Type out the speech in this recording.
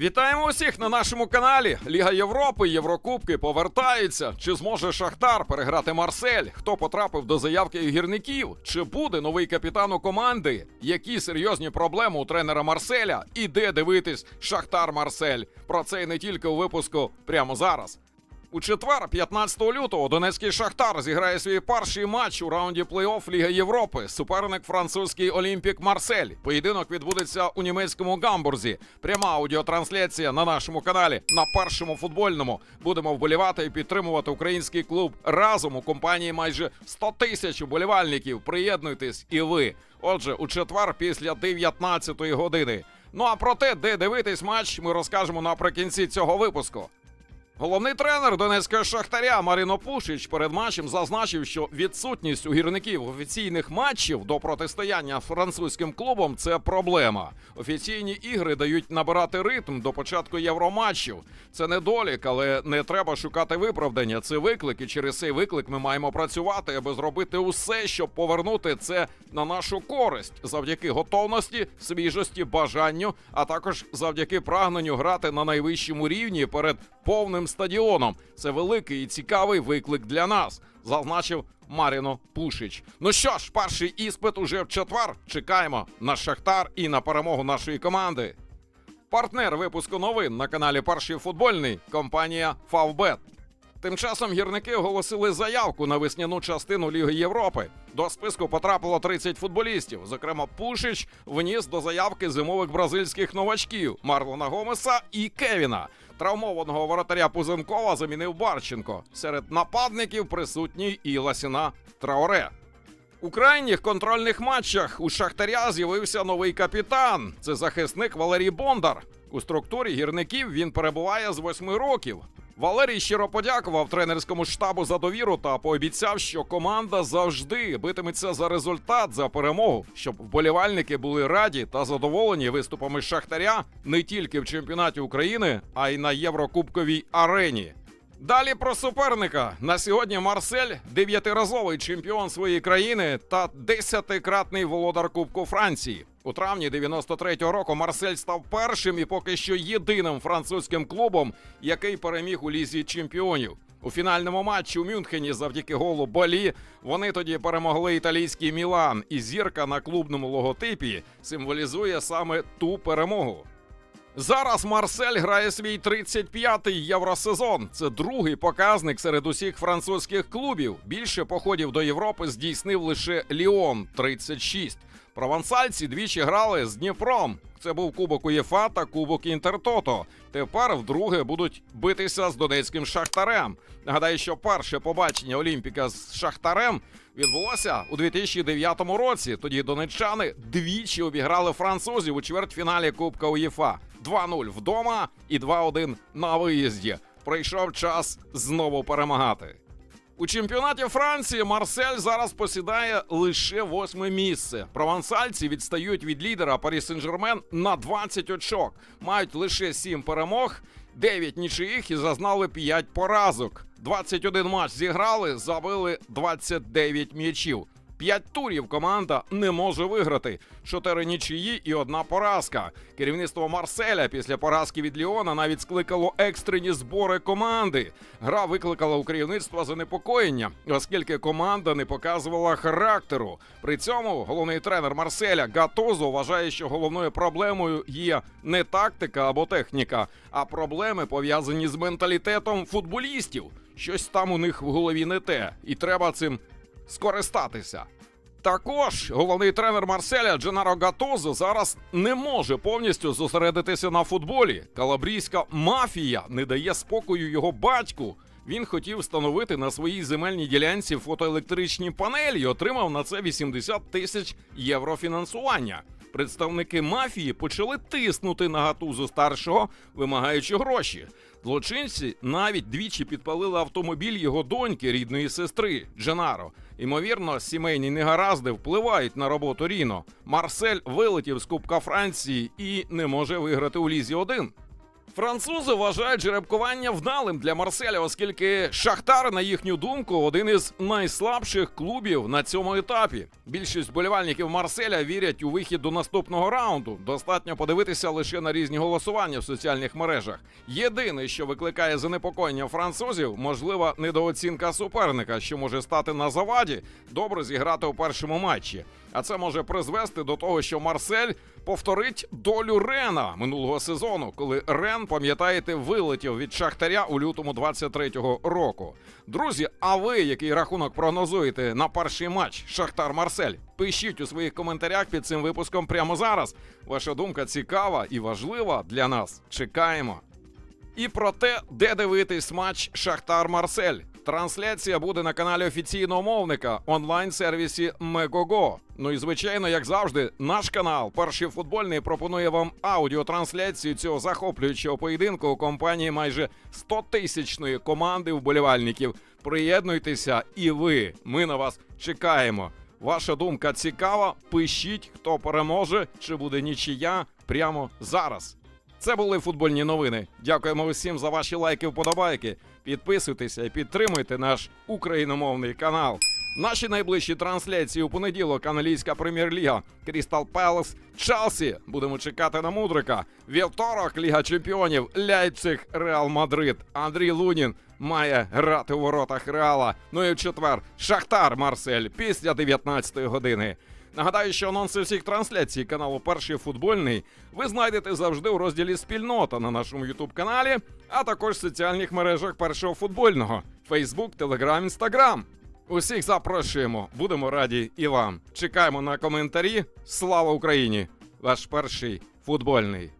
Вітаємо усіх на нашому каналі. Ліга Європи, Єврокубки повертаються. Чи зможе Шахтар переграти Марсель? Хто потрапив до заявки гірників? Чи буде новий капітан у команди? Які серйозні проблеми у тренера Марселя? І де дивитись Шахтар Марсель? Про це і не тільки у випуску прямо зараз. У четвер, 15 лютого, Донецький Шахтар зіграє свій перший матч у раунді плей-офф Ліги Європи. Суперник французький Олімпік Марсель. Поєдинок відбудеться у німецькому гамбурзі. Пряма аудіотрансляція на нашому каналі на першому футбольному. Будемо вболівати і підтримувати український клуб разом у компанії майже 100 тисяч вболівальників. Приєднуйтесь і ви. Отже, у четвер після 19-ї години. Ну а про те, де дивитись матч, ми розкажемо наприкінці цього випуску. Головний тренер Донецького шахтаря Маріно Пушич перед матчем зазначив, що відсутність у гірників офіційних матчів до протистояння французьким клубом це проблема. Офіційні ігри дають набирати ритм до початку євроматчів. Це недолік, але не треба шукати виправдання. Це виклик, і через цей виклик ми маємо працювати, аби зробити усе, щоб повернути це на нашу користь завдяки готовності, свіжості, бажанню, а також завдяки прагненню грати на найвищому рівні перед повним стадіоном. Це великий і цікавий виклик для нас, зазначив Маріно Пушич. Ну що ж, перший іспит уже в четвер. Чекаємо на Шахтар і на перемогу нашої команди. Партнер випуску новин на каналі Перший футбольний компанія Фавбет. Тим часом гірники оголосили заявку на весняну частину Ліги Європи. До списку потрапило 30 футболістів. Зокрема, Пушич вніс до заявки зимових бразильських новачків Марлона Гомеса і Кевіна. Травмованого воротаря Пузенкова замінив Барченко. Серед нападників присутній і Ласіна Траоре. У крайніх контрольних матчах у Шахтаря з'явився новий капітан. Це захисник Валерій Бондар. У структурі гірників він перебуває з восьми років. Валерій щиро подякував тренерському штабу за довіру та пообіцяв, що команда завжди битиметься за результат за перемогу, щоб вболівальники були раді та задоволені виступами Шахтаря не тільки в чемпіонаті України, а й на Єврокубковій арені. Далі про суперника. На сьогодні Марсель дев'ятиразовий чемпіон своєї країни та десятикратний володар Кубку Франції. У травні 93-го року Марсель став першим і поки що єдиним французьким клубом, який переміг у лізі чемпіонів. У фінальному матчі у Мюнхені завдяки голу Балі вони тоді перемогли італійський Мілан, і зірка на клубному логотипі символізує саме ту перемогу. Зараз Марсель грає свій 35-й євросезон. Це другий показник серед усіх французьких клубів. Більше походів до Європи здійснив лише Ліон 36. Провансальці двічі грали з Дніпром. Це був Кубок УЄФА та Кубок Інтертото. Тепер вдруге будуть битися з донецьким шахтарем. Нагадаю, що перше побачення Олімпіка з Шахтарем відбулося у 2009 році. Тоді донеччани двічі обіграли французів у чвертьфіналі Кубка УЄФА. 2-0 вдома і 2-1 на виїзді. Прийшов час знову перемагати. У чемпіонаті Франції Марсель зараз посідає лише восьме місце. Провансальці відстають від лідера Парі Сен-Жермен на 20 очок. Мають лише 7 перемог, 9 нічиїх і зазнали 5 поразок. 21 матч зіграли, забили 29 м'ячів. П'ять турів команда не може виграти. Чотири нічиї і одна поразка. Керівництво Марселя після поразки від Ліона навіть скликало екстрені збори команди. Гра викликала у керівництва занепокоєння, оскільки команда не показувала характеру. При цьому головний тренер Марселя Гатозо вважає, що головною проблемою є не тактика або техніка, а проблеми пов'язані з менталітетом футболістів. Щось там у них в голові не те, і треба цим скористатися. Також головний тренер Марселя Дженаро Гатозо зараз не може повністю зосередитися на футболі. Калабрійська мафія не дає спокою його батьку. Він хотів встановити на своїй земельній ділянці фотоелектричні панелі і отримав на це 80 тисяч євро фінансування. Представники мафії почали тиснути на гатузу старшого, вимагаючи гроші. Злочинці навіть двічі підпалили автомобіль його доньки, рідної сестри Дженаро. Імовірно, сімейні негаразди впливають на роботу Ріно. Марсель вилетів з Кубка Франції і не може виграти у лізі 1. Французи вважають жеребкування вдалим для Марселя, оскільки Шахтар, на їхню думку, один із найслабших клубів на цьому етапі. Більшість болівальників Марселя вірять у вихід до наступного раунду. Достатньо подивитися лише на різні голосування в соціальних мережах. Єдине, що викликає занепокоєння французів, можлива недооцінка суперника, що може стати на заваді добре зіграти у першому матчі. А це може призвести до того, що Марсель повторить долю Рена минулого сезону, коли Рен, пам'ятаєте, вилетів від Шахтаря у лютому 23-го року. Друзі, а ви який рахунок прогнозуєте на перший матч Шахтар Марсель? Пишіть у своїх коментарях під цим випуском прямо зараз. Ваша думка цікава і важлива для нас. Чекаємо. І про те, де дивитись матч Шахтар Марсель. Трансляція буде на каналі офіційного мовника онлайн-сервісі Мегого. Ну і звичайно, як завжди, наш канал Перший футбольний пропонує вам аудіотрансляцію цього захоплюючого поєдинку у компанії майже 100-тисячної команди вболівальників. Приєднуйтеся, і ви. Ми на вас чекаємо. Ваша думка цікава. Пишіть, хто переможе, чи буде нічия прямо зараз. Це були футбольні новини. Дякуємо усім за ваші лайки, вподобайки. Підписуйтеся і підтримуйте наш україномовний канал. Наші найближчі трансляції у понеділок англійська прем'єр-ліга Крістал Пелес Челсі. Будемо чекати на мудрика. Вівторок Ліга Чемпіонів Ляйпциг Реал Мадрид. Андрій Лунін має грати у воротах Реала. Ну і в четвер Шахтар Марсель після 19-ї години. Нагадаю, що анонси всіх трансляцій каналу Перший футбольний ви знайдете завжди у розділі Спільнота на нашому Ютуб каналі, а також в соціальних мережах першого футбольного Фейсбук, Телеграм, Інстаграм. Усіх запрошуємо, будемо раді і вам. Чекаємо на коментарі. Слава Україні! Ваш перший футбольний.